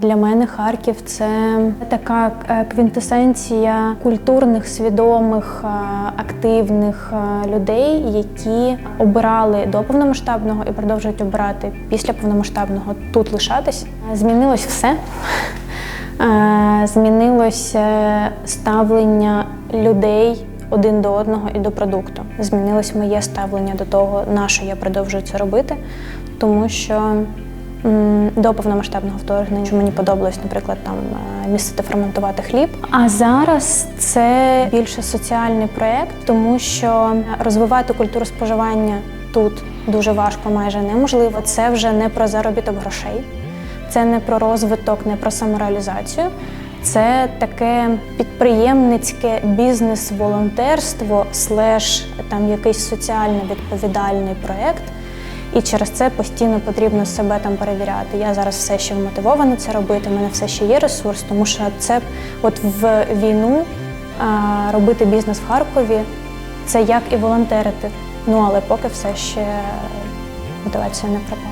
Для мене Харків це така е, квінтесенція культурних, свідомих, е, активних е, людей, які обирали до повномасштабного і продовжують обирати після повномасштабного тут лишатись. Змінилось все. Змінилось е, ставлення людей один до одного і до продукту. Змінилось моє ставлення до того, на що я продовжую це робити, тому що до повномасштабного вторгнення що мені подобалось, наприклад, там е, місце ферментувати хліб. А зараз це більше соціальний проєкт, тому що розвивати культуру споживання тут дуже важко, майже неможливо. Це вже не про заробіток грошей. Це не про розвиток, не про самореалізацію. Це таке підприємницьке бізнес-волонтерство, слеш там якийсь соціально відповідальний проєкт. І через це постійно потрібно себе там перевіряти. Я зараз все ще вмотивована це робити. У мене все ще є ресурс, тому що це от в війну робити бізнес в Харкові це як і волонтерити. Ну але поки все ще мотивація не пропала.